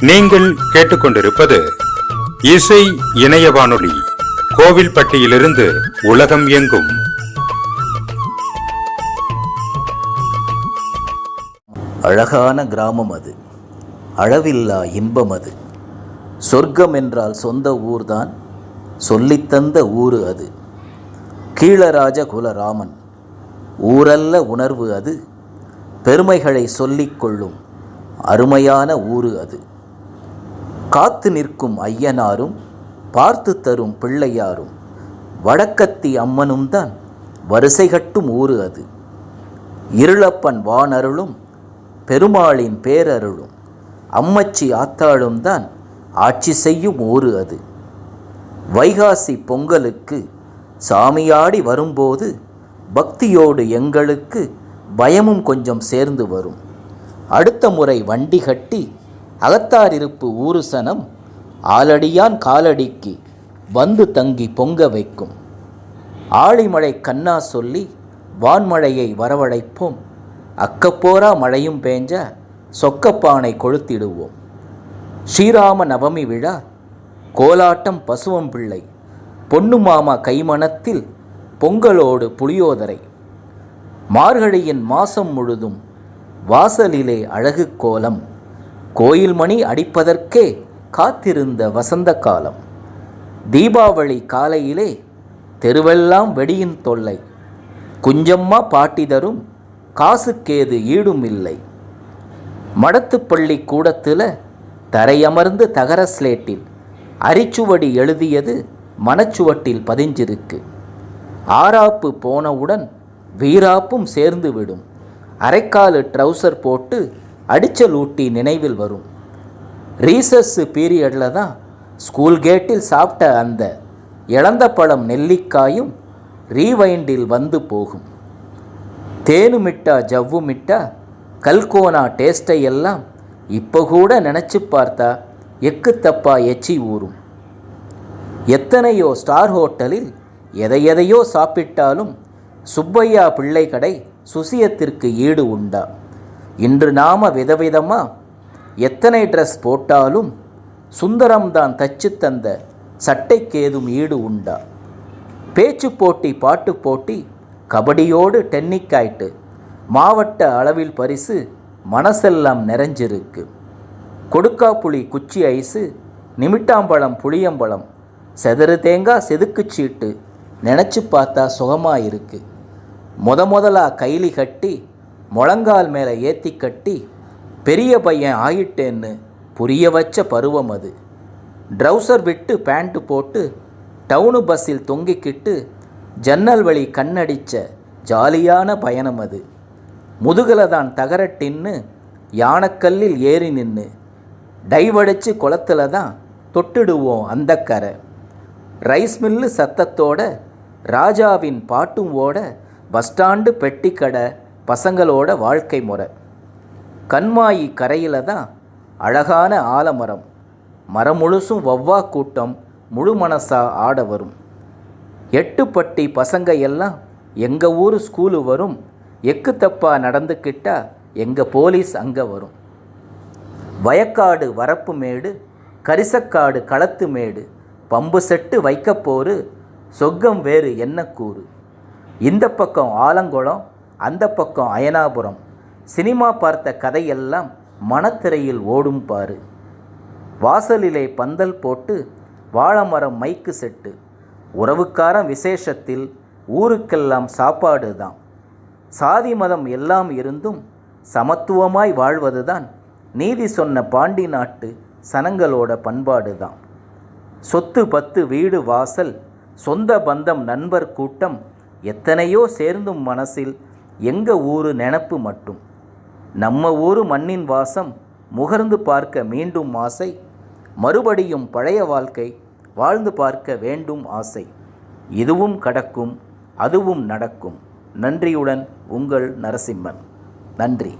நீங்கள் கேட்டுக்கொண்டிருப்பது இசை இணைய வானொலி கோவில்பட்டியிலிருந்து உலகம் எங்கும். அழகான கிராமம் அது. அளவில்லா இன்பம் அது. சொர்க்கம் என்றால் சொந்த ஊர்தான் சொல்லித்தந்த ஊரு அது. கீழராஜ குலராமன் ஊரல்ல உணர்வு அது. பெருமைகளை சொல்லிக்கொள்ளும் அருமையான ஊரு அது. காத்து நிற்கும் ஐயனாரும் பார்த்து தரும் பிள்ளையாரும் வடக்கத்தி அம்மனும் தான் வரிசை கட்டும் ஊறு அது. இருளப்பன் வானருளும் பெருமாளின் பேரருளும் அம்மச்சி ஆத்தாளும் தான் ஆட்சி செய்யும் ஊறு அது. வைகாசி பொங்கலுக்கு சாமியாடி வரும்போது பக்தியோடு எங்களுக்கு பயமும் கொஞ்சம் சேர்ந்து வரும். அடுத்த முறை வண்டி கட்டி அகத்தாரிருப்பு ஊருசனம் ஆலடியான் காலடிக்கு வந்து தங்கி பொங்க வைக்கும். ஆழிமழை கண்ணா சொல்லி வான்மழையை வரவழைப்போம். அக்கப்போரா மழையும் பேஞ்ச சொக்கப்பானை கொளுத்திடுவோம். ஸ்ரீராம நவமி விழா கோலாட்டம் பசுவம் பிள்ளை பொன்னு மாமா கைமணத்தில் பொங்கலோடு புளியோதரை. மார்கழியின் மாசம் முழுதும் வாசலிலே அழகு கோலம் கோயில் மணி அடிப்பதற்கே காத்திருந்த வசந்த காலம் தீபாவளி காலையிலே தெருவெல்லாம் வெடியின் தொல்லை. குஞ்சம்மா பாட்டி தரும் காசுக்கேது ஈடும் இல்லை மடத்துப்பள்ளி கூடத்தில் தரையமர்ந்து தகர ஸ்லேட்டில் அரிச்சுவடி எழுதியது மனச்சுவட்டில் பதிஞ்சிருக்கு. ஆராப்பு போனவுடன் வீராப்பும் சேர்ந்து விடும் அரைக்காலு ட்ரௌசர் போட்டு அடிச்சலூட்டி நினைவில் வரும். ரீசஸ் பீரியடில் தான் ஸ்கூல் கேட்டில் சாப்பிட்ட அந்த இழந்த பழம் நெல்லிக்காயும் ரீவைண்டில் வந்து போகும். தேனுமிட்டா ஜவ்வுமிட்டா கல்கோனா டேஸ்ட்டை எல்லாம் இப்போ கூட நினச்சி பார்த்தா எக்கு தப்பா எச்சி ஊறும். எத்தனையோ ஸ்டார் ஹோட்டலில் எதை எதையோ சாப்பிட்டாலும் சுப்பையா பிள்ளை கடை சுசியத்திற்கு ஈடு உண்டா. இன்று நாம விதவிதமாக எத்தனை ட்ரெஸ் போட்டாலும் சுந்தரம்தான் தச்சு தந்த சட்டைக்கேதும் ஈடு உண்டா? பேச்சு போட்டி பாட்டு போட்டி கபடியோடு டென்னிக்காயிட்டு மாவட்ட அளவில் பரிசு மனசெல்லாம் நிறைஞ்சிருக்கு. கொடுக்காப்புளி குச்சி ஐஸு நிமிட்டாம்பழம் புளியம்பழம் செதறு தேங்காய் செதுக்கு சீட்டு நினச்சி பார்த்தா சுகமாக இருக்குது முத முதலா கைலி கட்டி முழங்கால் மேலே ஏற்றி கட்டி பெரிய பையன் ஆயிட்டேன்னு புரிய வச்ச பருவம் அது. ட்ரௌசர் விட்டு பேண்ட்டு போட்டு டவுனு பஸ்ஸில் தொங்கிக்கிட்டு ஜன்னல் வழி கண்ணடிச்ச ஜாலியான பயணம் அது. முதுகில் தான் தகரட்டின்னு யானைக்கல்லில் ஏறி நின்று டைவடிச்சு குளத்துல தான் தொட்டுடுவோம் அந்த கரை. ரைஸ் மில்லு சத்தத்தோட ராஜாவின் பாட்டும் ஓட பஸ் ஸ்டாண்டு பெட்டிக்கடை பசங்களோட வாழ்க்கை முறை. கண்மாயி கரையில் தான் அழகான ஆலமரம். மரம் முழுசும் வவ்வா கூட்டம் முழு மனசா ஆட வரும். எட்டுப்பட்டி பசங்க எல்லாம் எங்கள் ஊர் ஸ்கூலு வரும். எக்கு தப்பா நடந்துக்கிட்டா எங்கள் போலீஸ் அங்கே வரும். வயக்காடு வரப்பு மேடு கரிசக்காடு களத்து மேடு பம்பு செட்டு வைக்கப்போரு சொர்க்கம் வேறு என்ன கூறு. இந்த பக்கம் ஆலங்குளம் அந்த பக்கம் அயனாபுரம். சினிமா பார்த்த கதையெல்லாம் மனத்திரையில் ஓடும் பாரு. வாசலிலே பந்தல் போட்டு வாழைமரம் மைக்கு செட்டு. உறவுக்காரன் விசேஷத்தில் ஊருக்கெல்லாம் சாப்பாடு தான் சாதி மதம் எல்லாம் இருந்தும் சமத்துவமாய் வாழ்வதுதான் நீதி சொன்ன பாண்டி நாட்டு சனங்களோட பண்பாடு தான் சொத்து பத்து வீடு வாசல் சொந்த பந்தம் நண்பர் கூட்டம் எத்தனையோ சேர்ந்தும் மனசில் எங்கள் ஊர் நினப்பு மட்டும். நம்ம ஊர் மண்ணின் வாசம் முகர்ந்து பார்க்க மீண்டும் ஆசை மறுபடியும் பழைய வாழ்க்கை வாழ்ந்து பார்க்க வேண்டும் ஆசை. இதுவும் கடக்கும் அதுவும் நடக்கும். நன்றியுடன் உங்கள் நரசிம்மன். நன்றி.